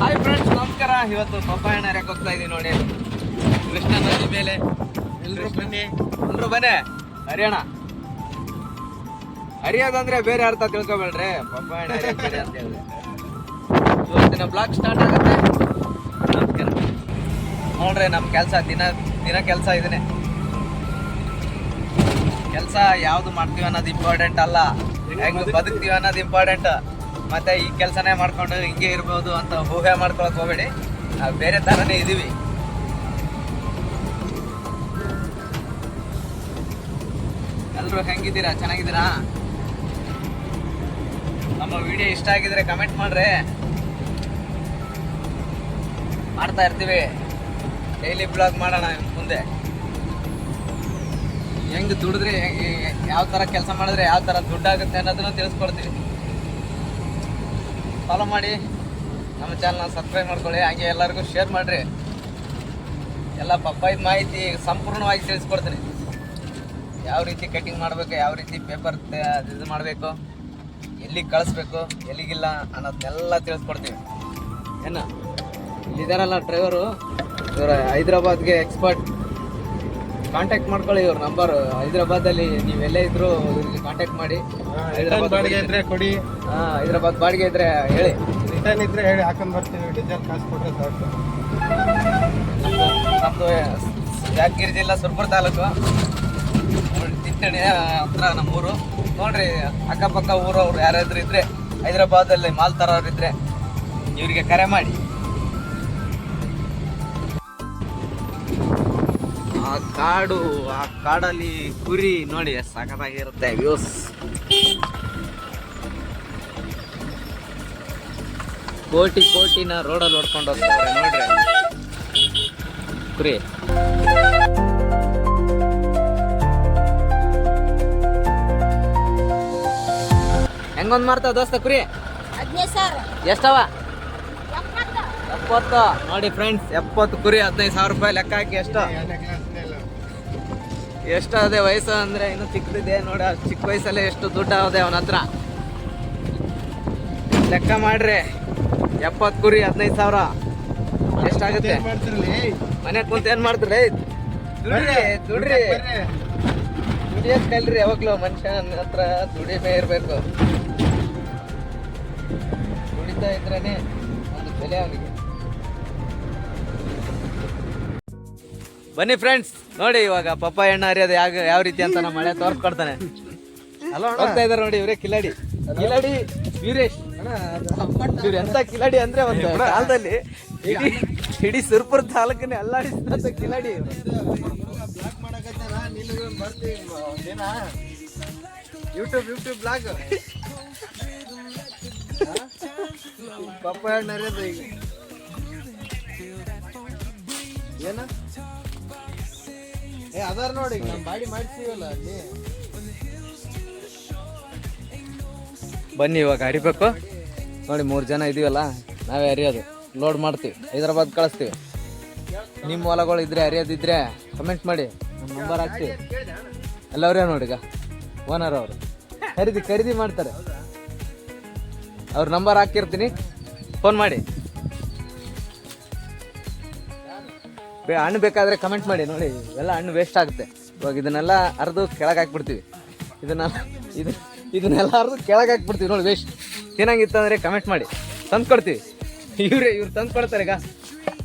Hi friends ನಮಸ್ಕಾರ. ಇವತ್ತು ಪಪ್ಪಾಯಣ ಹರಿಯಕ್ಕೆ ಹೋಗ್ತಾ ಇದೀವಿ ನೋಡಿ. ಕೃಷ್ಣ ನದಿ ಮೇಲೆ. ಎಲ್ಲರೂ ಬನ್ನಿ. ಎಲ್ರು ಬನ್ನಿ. ಹರಿಯೋಣ ಹರಿಯೋದಂದ್ರೆ ಬೇರೆ ಅರ್ಥ ತಿಳ್ಕೊಬೇಡ್ರಿ. ಪಪ್ಪಾಯಣ ಹರಿಯೋದ್ ಬೇರೆ ಅಂತ ಹೇಳಿದ್ರೆ. ಇವತ್ತಿನ ಬ್ಲಾಗ್ ಸ್ಟಾರ್ಟ್ ಆಗುತ್ತೆ. ನಮಸ್ಕಾರ. ನೋಡ್ರಿ ನಮ್ಮ ಕೆಲಸ ದಿನ ದಿನ ಕೆಲಸ ಇದನ್ನೇ. ಕೆಲಸ ಯಾವ್ದು ಮಾಡ್ತೀವಿ ಅನ್ನೋದು ಇಂಪಾರ್ಟೆಂಟ್ ಅಲ್ಲ. ಹೆಂಗ್ ಬದುಕ್ತೀವಿ ಅನ್ನೋದು ಇಂಪಾರ್ಟೆಂಟ್ ಮತ್ತೆ ಈ ಕೆಲಸನೇ ಮಾಡ್ಕೊಂಡು ಹಿಂಗೆ ಇರ್ಬೋದು ಅಂತ ಊಹೆ ಮಾಡ್ಕೊಳಕ್ ಹೋಗ್ಬೇಡಿ. ನಾವು ಬೇರೆ ತರನೇ ಇದೀವಿ. ಎಲ್ರು ಹೆಂಗಿದ್ದೀರಾ? ಚೆನ್ನಾಗಿದ್ದೀರಾ? ನಮ್ಮ ವಿಡಿಯೋ ಇಷ್ಟ ಆಗಿದ್ರೆ ಕಮೆಂಟ್ ಮಾಡ್ರಿ. ಮಾಡ್ತಾ ಇರ್ತೀವಿ. ಡೈಲಿ ಬ್ಲಾಗ್ ಮಾಡೋಣ ಮುಂದೆ. ಹೆಂಗ್ ದುಡಿದ್ರೆ, ಯಾವ ತರ ಕೆಲಸ ಮಾಡಿದ್ರೆ, ಯಾವ ತರ ದುಡ್ಡಾಗುತ್ತೆ ಅನ್ನೋದನ್ನ ತಿಳಿಸ್ಕೊಡ್ತೀವಿ. ಫಾಲೋ ಮಾಡಿ. ನಮ್ಮ ಚಾನಲ್ನ ಸಬ್ಸ್ಕ್ರೈಬ್ ಮಾಡ್ಕೊಳ್ಳಿ. ಹಾಗೆ ಎಲ್ಲರಿಗೂ ಶೇರ್ ಮಾಡಿರಿ. ಎಲ್ಲ ಪಪ್ಪಾಯಿ ಮಾಹಿತಿ ಸಂಪೂರ್ಣವಾಗಿ ತಿಳಿಸ್ಕೊಡ್ತೀನಿ. ಯಾವ ರೀತಿ ಕಟಿಂಗ್ ಮಾಡಬೇಕು, ಯಾವ ರೀತಿ ಪೇಪರ್ ಇದು ಮಾಡಬೇಕು, ಎಲ್ಲಿಗೆ ಕಳಿಸ್ಬೇಕು, ಎಲ್ಲಿಗಿಲ್ಲ ಅನ್ನೋದನ್ನೆಲ್ಲ ತಿಳಿಸ್ಕೊಡ್ತೀವಿ. ಏನು? ಇಲ್ಲಿದಾರಲ್ಲ ಡ್ರೈವರು ಇವರು ಹೈದ್ರಾಬಾದ್ಗೆ ಎಕ್ಸ್ಪರ್ಟ್ ಕಾಂಟ್ಯಾಕ್ಟ್ ಮಾಡ್ಕೊಳ್ಳಿ ಇವ್ರ ನಂಬರ್ ಹೈದ್ರಾಬಾದಲ್ಲಿ ನೀವು ನೀವೆಲ್ಲ ಇದ್ರು ಇವ್ರಿಗೆ ಕಾಂಟ್ಯಾಕ್ಟ್ ಮಾಡಿ. ಹೈದರಾಬಾದ್ ಬಾಡಿಗೆ ಇದ್ರೆ ಕೊಡಿ. ಹಾಂ ಹೈದ್ರಾಬಾದ್ ಬಾಡಿಗೆ ಇದ್ರೆ ಹೇಳಿ. ರಿಟರ್ನ್ ಇದ್ರೆ ಹೇಳಿ ಹಾಕೊಂಡ್ ಬರ್ತೀವಿ. ಡೀಸೆಲ್ ಕಾಸು ಕೊಟ್ರೆ ಸಾಕು. ನಮ್ದು ಯಾದಗಿರಿ ಜಿಲ್ಲಾ ಸುರ್ಪುರ ತಾಲೂಕು. ತಿಂತಣಿ ಹತ್ರ ನಮ್ಮ ಊರು. ನೋಡ್ರಿ ಅಕ್ಕಪಕ್ಕ ಊರವ್ರು ಯಾರಾದ್ರೂ ಇದ್ರೆ ಹೈದ್ರಾಬಾದಲ್ಲಿ ಮಾಲ್ ತರೋರು ಇದ್ರೆ ಇವರಿಗೆ ಕರೆ ಮಾಡಿ. ಕಾಡು ಆ ಕಾಡಲ್ಲಿ ಕುರಿ ನೋಡಿ ಸಖತ್ತಾಗಿರುತ್ತೆ ವ್ಯೂಸ್ ಕೋಟಿ ಕೋಟಿನ ರೋಡಲ್ಲಿ ಹೊಡ್ಕೊಂಡು ಹೋಗ್ತಾರೆ ನೋಡ್ರಿ. ಕುರಿ. ಹೆಂಗೊಂದ್ ಮಾಡ್ತಾವ ದೋಸ್ತ ಕುರಿ? ಎಷ್ಟವ ಎಪ್ಪತ್ತು. ನೋಡಿ ಫ್ರೆಂಡ್ಸ್ ಎಪ್ಪತ್ತು ಕುರಿ ಹದಿನೈದು ಸಾವಿರ ರೂಪಾಯಿ ಲೆಕ್ಕ ಹಾಕಿ ಎಷ್ಟು. ಎಷ್ಟು ಅದೇ ವಯಸ್ಸು ಅಂದ್ರೆ ಇನ್ನು ಚಿಕ್ಕದಿದೆ. ನೋಡಿ ಅಷ್ಟ್ ಚಿಕ್ಕ ವಯಸ್ಸಲ್ಲೇ ಎಷ್ಟು ದುಡ್ಡು ಆಗಿದೆ ಅವನ ಹತ್ರ. ಲೆಕ್ಕ ಮಾಡ್ರಿ. ಎಪ್ಪತ್ತು ಕುರಿ ಹದಿನೈದು ಸಾವಿರ. ಎಷ್ಟಾಗುತ್ತೆ? ಮನೆ ಕುಂತ ಏನು ಮಾಡ್ತೀರಿ? ದುಡ್ರಿ ದುಡ್ರಿ. ದುಡಿಯೋದು ಕಲ್ರಿ ಯಾವಾಗಲೂ ಮನುಷ್ಯನ ಹತ್ರ ದುಡಿಮೆ ಇರಬೇಕು. ದುಡಿತಾ ಇದ್ರೇನೆ ಒಂದು ಬೆಲೆ ಅವನಿಗೆ. ಬನ್ನಿ ಫ್ರೆಂಡ್ಸ್ ನೋಡಿ ಇವಾಗ ಪಪ್ಪ ಎಣ್ಣ ಹರಿಯೋದು ಯಾವ ಯಾವ ರೀತಿ ಅಂತ ನಮ್ಮ ಮಳೆ ತೋರ್ಸ್ಕೊಡ್ತಾನೆ ಹೋಗ್ತಾ ಇದಾರೆ ನೋಡಿ ಇವರೇ ಕಿಲಾಡಿ. ಕಿಲಾಡಿ ವೀರೇಶ್. ಇವ್ರು ಎಂತ ಕಿಲಾಡಿ ಅಂದ್ರೆ ಒಂದು ಕಾಲದಲ್ಲಿ ಇಡೀ ಇಡೀ Surpur ತಾಲೂಕನ್ನೇ ಅಲ್ಲಾಡಿಸಿದಂತ Kiladi. YouTube YouTube blog ಪಪ್ಪ ಹಣ್ಣು ಹರಿಯೋದು ಈಗ. ಏನ? ಅದಾರ ನೋಡಿ ನಮ್ಮ ಬಾಡಿ ಮಾಡ್ತೀವಲ್ಲ ಅಲ್ಲಿ. ಬನ್ನಿ ಇವಾಗ, ಹರಿಬೇಕು. ನೋಡಿ, ಮೂರು ಜನ ಇದೀವಲ್ಲ, ನಾವೇ ಹರಿಯೋದು. ಲೋಡ್ ಮಾಡ್ತೀವಿ. ಹೈದರಾಬಾದ್ ಕಳಿಸ್ತೀವಿ. ನಿಮ್ಮ ಹೊಲಗಳು ಇದ್ರೆ, ಹರಿಯೋದಿದ್ರೆ ಕಮೆಂಟ್ ಮಾಡಿ. ನಮ್ಮ ನಂಬರ್ ಹಾಕ್ತೀವಿ ಎಲ್ಲವ್ರೇ ನೋಡಿ ಓನರ್ ಅವರು. ಖರೀದಿ ಖರೀದಿ ಮಾಡ್ತಾರೆ. ಅವ್ರ ನಂಬರ್ ಹಾಕಿರ್ತೀನಿ ಫೋನ್ ಮಾಡಿ. ಹಣ್ಣು ಬೇಕಾದ್ರೆ ಕಮೆಂಟ್ ಮಾಡಿ, ನೋಡಿ ಎಲ್ಲ ಹಣ್ಣು ವೇಸ್ಟ್ ಆಗುತ್ತೆ. ಇವಾಗ ಇದನ್ನೆಲ್ಲ ಅರ್ದು ಕೆಳಗೆ ಹಾಕ್ಬಿಡ್ತೀವಿ. ಇದನ್ನ ಇದು, ಇದನ್ನೆಲ್ಲ ಅರ್ದು ಕೆಳಗೆ ಹಾಕ್ಬಿಡ್ತೀವಿ, ನೋಡಿ ವೇಸ್ಟ್ ಚೆನ್ನಾಗಿತ್ತು ಅಂದರೆ ಕಮೆಂಟ್ ಮಾಡಿ. ತಂದು ಕೊಡ್ತೀವಿ. ಇವರೇ, ಇವ್ರು ತಂದು ಕೊಡ್ತಾರೆ, ಈಗ.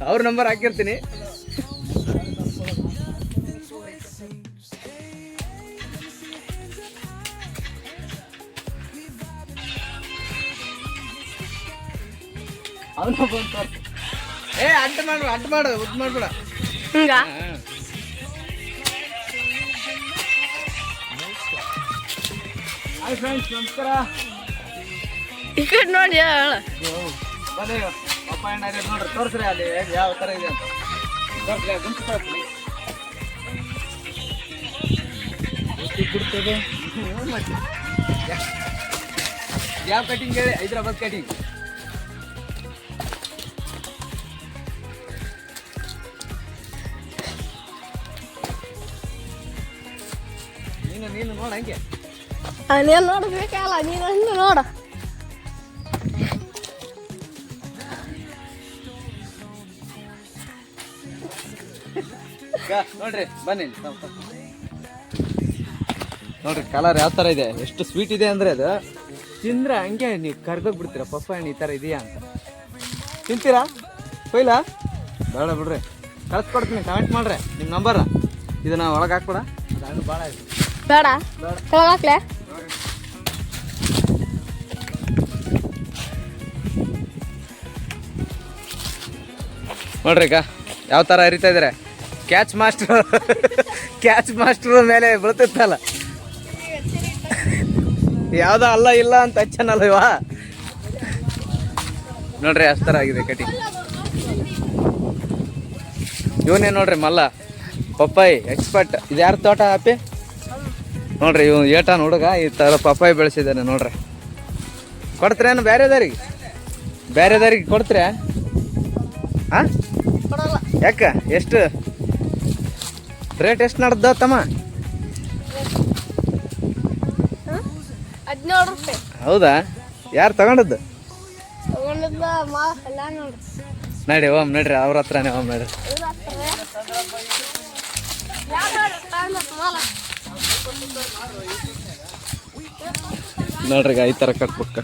ಅವ್ರ ನಂಬರ್ ಹಾಕಿರ್ತೀನಿ. ಅವನು ಬಂದು ತೋರ್ಸು. ಏ ಅಡ್ಡ ಮಾಡು ಅಡ್ಡ ಮಾಡು ಉದ್ ಮಾಡ್ಬೇಡ. ಹಿಂಗ? ಹಾಯ್ ಫ್ರೆಂಡ್ಸ್ ನಮಸ್ಕಾರ. ಈ ಕಡೆ ನೋಡಿ ಹೇಳ. ಬನ್ನಿ ಅಪ್ಪ ಎಣ್ಣೆ ಹರಿಯೋದು ನೋಡ್ರಿ ತೋರಿಸ್ರಿ ಅಲ್ಲಿ ಯಾವ ಥರ ಇದೆ ಅಂತ. ತೋರಿಸ್ರಿ ಗುಂಪು ತೋರಿಸ್ರಿ. ಬಿಡ್ತದೆ ಯಾವ ಕಟಿಂಗ್ ಹೇಳಿ? ಹೈದ್ರಾಬಾದ್ ಕಟಿಂಗ್ ನೀನು ನೋಡ ಹಂಗೆ. ನೀನು ನೋಡಬೇಕಲ್ಲ ನೀನು ಹಂಗೆ ನೋಡ. ನೋಡ್ರಿ ಬನ್ನಿ ನೋಡ್ರಿ ಕಲರ್ ಯಾವ ತರ ಇದೆ? ಎಷ್ಟು ಸ್ವೀಟ್ ಇದೆ ಅಂದ್ರೆ ಅದು ತಿಂದ್ರೆ ಹಂಗೆ ನೀವು ಕರ್ಗೋಗ್ಬಿಡ್ತೀರ ಪಪ್ಪ ಹಣ್ಣು ಈ ತರ ಇದೆಯಾ ಅಂತ. ತಿಂತೀರಾ? ಕೊಯ್ಲ? ಬೇಡ ಬಿಡ್ರಿ. ಕಳ್ಸ್ಕೊಡ್ತೀನಿ ಕಮೆಂಟ್ ಮಾಡ್ರಿ. ನಿಮ್ಮ ನಂಬರ್ ಇದನ್ನ ಒಳಗೆ ಹಾಕ್ಬೇಡ. ಭಾಳ ಇದೆ. ನೋಡ್ರಿ ಈಗ ಯಾವ ಥರ ಹರಿತಾ ಇದ್ದಾರೆ ಕ್ಯಾಚ್ ಮಾಸ್ಟರ್ ಕ್ಯಾಚ್ ಮಾಸ್ಟರ್ ಮೇಲೆ ಬೀಳ್ತಿತ್ತಲ್ಲ. ಯಾವುದೋ ಅಲ್ಲ ಇಲ್ಲ ಅಂತ ಹಚ್ಚನಲ್ಲ ಇವ? ನೋಡ್ರಿ ಅಷ್ಟು ಆಗಿದೆ ಕಟಿಂಗ್ ಇವನೇ ನೋಡ್ರಿ ಮಲ್ಲ? ಪಪ್ಪಾಯಿ ಎಕ್ಸ್ಪರ್ಟ್ ಇದು ಯಾರ ತೋಟ ಅಪ್ಪಿ ನೋಡ್ರಿ ಇವ್ ಏಟಾನ್ ಹುಡುಗ ಈ ತರ ಪಪ್ಪಾಯಿ ಬೆಳೆಸಿದ್ದಾನೆ ನೋಡ್ರಿ. ಕೊಡ್ತೀರೇನು ಬೇರೆದವ್ರಿಗೆ ಬೇರೆದವ್ರಿಗೆ ಕೊಡ್ತೀರಾ. ಹಾಂ ಯಾಕ ಎಷ್ಟು? ರೇಟ್ ಎಷ್ಟು ನಡ್ದ ತಮ್ಮ? ಹೌದಾ? ಯಾರು ತಗೊಂಡದ್ದು? ನಡಿ ಓಮ್ ನಡ್ರಿ ಅವ್ರ ಹತ್ರನೇ ಓಮ್ ನಡ್ರಿ. ನೋಡ್ರಿ ಈ ಥರ ಕಟ್ಬೇಕ.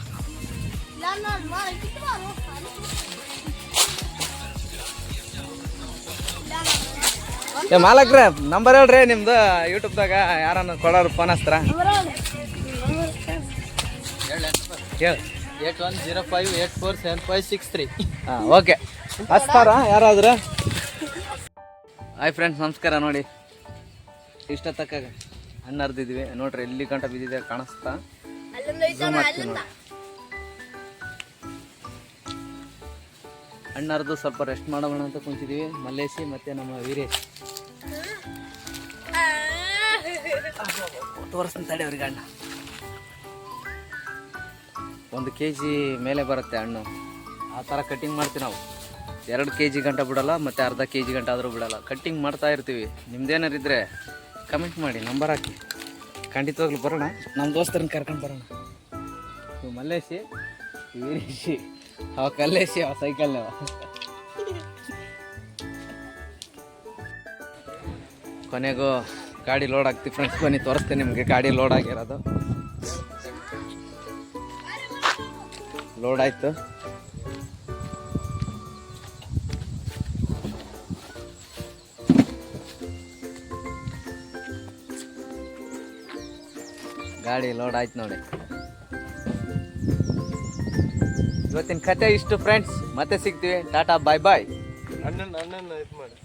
ಏ ಮಾಲಕ್ರೆ ನಂಬರ್ ಹೇಳ್ರಿ ನಿಮ್ದು ಯೂಟ್ಯೂಬ್ದಾಗ ಯಾರನ್ನ ಕೊಡೋರು ಫೋನ್ ಹಚ್ತಾರ. ಹೇಳಿ eight one zero five eight four seven five six three ಹಾಂ ಓಕೆ ಹಚ್ತಾರ, ಯಾರಾದ್ರೆ ಹಾಯ್ ಫ್ರೆಂಡ್ಸ್ ನಮಸ್ಕಾರ ನೋಡಿ ಇಷ್ಟ ತಕ್ಕ ಹಣ್ಣು ಹರಿದಿದ್ವಿ ನೋಡ್ರಿ ಎಲ್ಲಿ ಗಂಟ ಬಿದ್ದಿದೆ ಕಾಣಿಸ್ತಾ? ಹಣ್ಣು ಹರಿದು ಸ್ವಲ್ಪ ರೆಸ್ಟ್ ಮಾಡೋಣ ಅಂತ ಕುಂತಿದ್ದೀವಿ ಮಲ್ಲೇಶಿ ಮತ್ತೆ ನಮ್ಮ ವೀರೇಶ್. ತೋರಿಸ್ತೀನಿ ತಡೆ ಅವ್ರಿಗೆ ಅಣ್ಣ ಒಂದು ಕೆ ಜಿ ಮೇಲೆ ಬರುತ್ತೆ ಹಣ್ಣು. ಆ ಥರ ಕಟ್ಟಿಂಗ್ ಮಾಡ್ತೀವಿ ನಾವು. ಎರಡು ಕೆ ಜಿ ಗಂಟ ಬಿಡೋಲ್ಲ ಮತ್ತು ಅರ್ಧ ಕೆ ಜಿ ಗಂಟ ಆದರೂ ಬಿಡೋಲ್ಲ. ಕಟ್ಟಿಂಗ್ ಮಾಡ್ತಾ ಇರ್ತೀವಿ. ನಿಮ್ದೇನಾರು ಇದ್ದರೆ ಕಮೆಂಟ್ ಮಾಡಿ, ನಂಬರ್ ಹಾಕಿ. ಖಂಡಿತವಾಗ್ಲೂ ಬರೋಣ. ನಮ್ಮ ದೋಸ್ತರನ್ನ ಕರ್ಕೊಂಡು ಬರೋಣ. ನೀವು ಮಲ್ಲೇಶಿ ವೀರೇಶಿ, ಅವ ಕಲ್ಲೇಶಿ, ಅವ ಸೈಕಲ್ ಕೊನೆಗೂ ಗಾಡಿ ಲೋಡ್ ಆಗ್ತಿ ಫ್ರೆಂಡ್ಸ್ ಬನ್ನಿ ತೋರಿಸ್ತೀನಿ ನಿಮಗೆ ಗಾಡಿ ಲೋಡ್ ಆಗಿರೋದು. ಲೋಡ್ ಆಯ್ತು. ಗಾಡಿ ಲೋಡ್ ಆಯ್ತು ನೋಡಿ. ಇವತ್ತಿನ ಕತೆ ಇಷ್ಟು ಫ್ರೆಂಡ್ಸ್ ಮತ್ತೆ ಸಿಗ್ತೀವಿ. ಟಾಟಾ ಬಾಯ್ ಬಾಯ್ ಅಣ್ಣನ ಅಣ್ಣನ ಇದು ಮಾಡಿ.